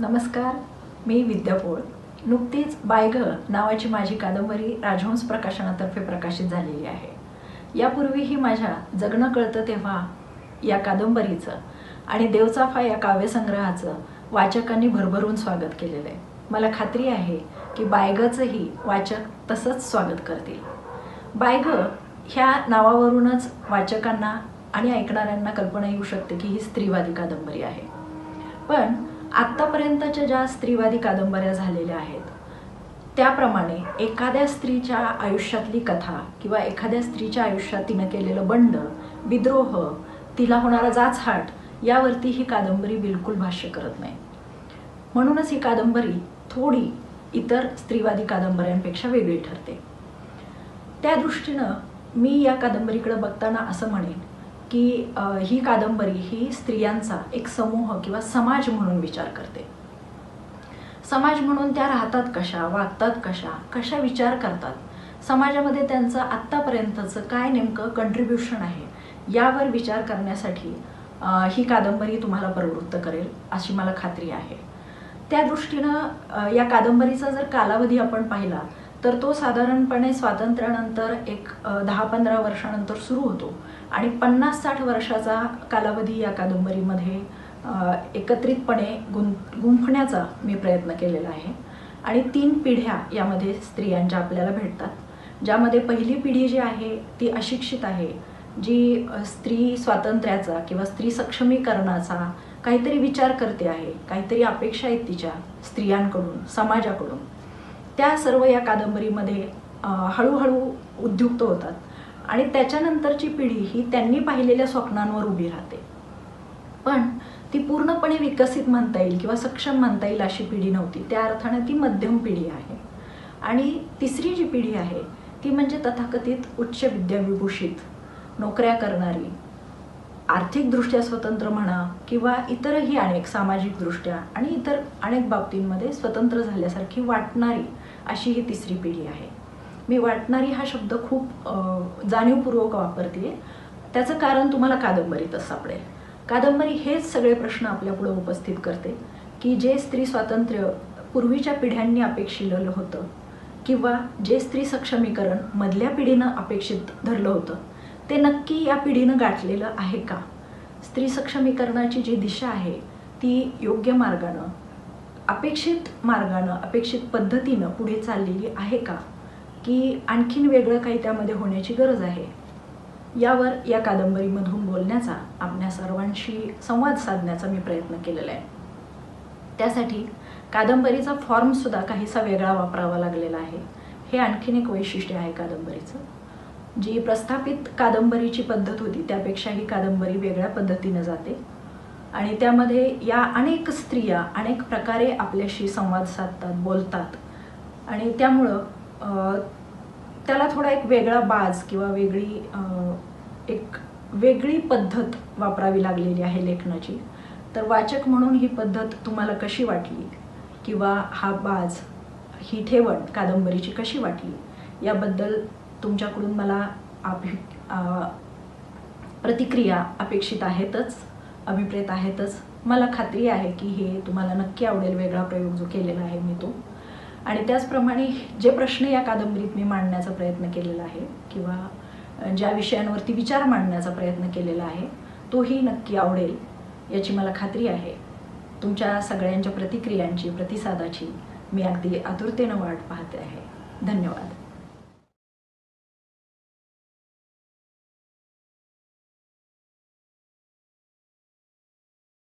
नमस्कार मी विद्या पोळ नुकतीच बायगळ नावाची माझी कादंबरी राजहंस प्रकाशनातर्फे प्रकाशित झालेली आहे. यापूर्वीही माझ्या जगणं कळतं तेव्हा या कादंबरीचं आणि देवचाफा या काव्यसंग्रहाचं वाचकांनी भरभरून स्वागत केलेलं आहे. मला खात्री आहे की बायगचंही वाचक तसंच स्वागत करतील. बायग ह्या नावावरूनच वाचकांना आणि ऐकणाऱ्यांना कल्पना येऊ शकते की ही स्त्रीवादी कादंबरी आहे. पण आत्तापर्यंतच्या ज्या स्त्रीवादी कादंबऱ्या झालेल्या आहेत त्याप्रमाणे एखाद्या स्त्रीच्या आयुष्यातली कथा किंवा एखाद्या स्त्रीच्या आयुष्यात तिनं केलेलं बंड विद्रोह तिला होणारा जाचहाट यावरती ही कादंबरी बिलकुल भाष्य करत नाही. म्हणूनच ही कादंबरी थोडी इतर स्त्रीवादी कादंबऱ्यांपेक्षा वेगळी ठरते. त्या दृष्टीनं मी या कादंबरीकडे बघताना असं म्हणेन की ही कादंबरी ही स्त्रियांचा एक समूह किंवा समाज म्हणून विचार करते. समाज म्हणून त्या राहतात कशा वागतात कशा कशा विचार करतात? समाजामध्ये त्यांचं आत्तापर्यंतचं काय नेमकं कंट्रीब्युशन आहे? यावर विचार करण्यासाठी ही कादंबरी तुम्हाला प्रवृत्त करेल अशी मला खात्री आहे. त्या दृष्टीनं या कादंबरीचा जर कालावधी आपण पाहिला तर तो साधारणपणे स्वातंत्र्यानंतर एक दहा पंधरा वर्षानंतर सुरू होतो. आणि पन्नास साठ वर्षाचा कालावधी या कादंबरीमध्ये एकत्रितपणे गुं गुंफण्याचा मी प्रयत्न केलेला आहे. आणि तीन पिढ्या यामध्ये स्त्रियांच्या आपल्याला भेटतात. ज्यामध्ये पहिली पिढी जी आहे ती अशिक्षित आहे. जी स्त्री स्वातंत्र्याचा किंवा स्त्री सक्षमीकरणाचा काहीतरी विचार करते आहे काहीतरी अपेक्षा आहेत तिच्या स्त्रियांकडून समाजाकडून. त्या सर्व या कादंबरीमध्ये हळूहळू उद्युक्त होतात. आणि त्याच्यानंतरची पिढी ही त्यांनी पाहिलेल्या स्वप्नांवर उभी राहते. पण ती पूर्णपणे विकसित म्हणता येईल किंवा सक्षम म्हणता येईल अशी पिढी नव्हती. त्या अर्थाने ती मध्यम पिढी आहे. आणि तिसरी जी पिढी आहे ती म्हणजे तथाकथित उच्च विद्याविभूषित नोकऱ्या करणारी आर्थिकदृष्ट्या स्वतंत्र म्हणा किंवा इतरही अनेक सामाजिकदृष्ट्या आणि इतर अनेक बाबतींमध्ये स्वतंत्र झाल्यासारखी वाटणारी अशी ही तिसरी पिढी आहे. मी वाटणारी हा शब्द खूप जाणीवपूर्वक वापरते त्याचं कारण तुम्हाला कादंबरीतच सापडेल. कादंबरी हेच सगळे प्रश्न आपल्यापुढे उपस्थित करते की जे स्त्री स्वातंत्र्य पूर्वीच्या पिढ्यांनी अपेक्षिलेलं होतं किंवा जे स्त्री सक्षमीकरण मधल्या पिढीनं अपेक्षित धरलं होतं ते नक्की या पिढीनं गाठलेलं आहे का? स्त्री सक्षमीकरणाची जी दिशा आहे ती योग्य मार्गानं अपेक्षित मार्गानं अपेक्षित पद्धतीनं पुढे चाललेली आहे का? की आणखीन वेगळं काही त्यामध्ये होण्याची गरज आहे. यावर या कादंबरीमधून बोलण्याचा आपल्या सर्वांशी संवाद साधण्याचा मी प्रयत्न केलेला आहे. त्यासाठी कादंबरीचा फॉर्मसुद्धा काहीसा वेगळा वापरावा लागलेला आहे. हे आणखीन एक वैशिष्ट्य आहे कादंबरीचं. जी प्रस्थापित कादंबरीची पद्धत होती त्यापेक्षा ही कादंबरी वेगळ्या पद्धतीनं जाते. आणि त्यामध्ये या अनेक स्त्रिया अनेक प्रकारे आपल्याशी संवाद साधतात बोलतात. आणि त्यामुळं त्याला थोडा एक वेगळा बाज किंवा वेगळी एक वेगळी पद्धत वापरावी लागलेली आहे लेखनाची. तर वाचक म्हणून ही पद्धत तुम्हाला कशी वाटली? किंवा हा बाज ही ठेवण कादंबरीची कशी वाटली? याबद्दल तुमच्याकडून मला अभि प्रतिक्रिया अपेक्षित आहेतच अभिप्रेत आहेतच. मला खात्री आहे की हे तुम्हाला नक्की आवडेल वेगळा प्रयोग जो केलेला आहे मी तो. आणि त्याचप्रमाणे जे प्रश्न या कादंबरीत मी मांडण्याचा प्रयत्न केलेला आहे किंवा ज्या विषयांवरती विचार मांडण्याचा प्रयत्न केलेला आहे तोही नक्की आवडेल याची मला खात्री आहे. तुमच्या सगळ्यांच्या प्रतिक्रियांची प्रतिसादाची मी अगदी आतुरतेनं वाट पाहते आहे. धन्यवाद.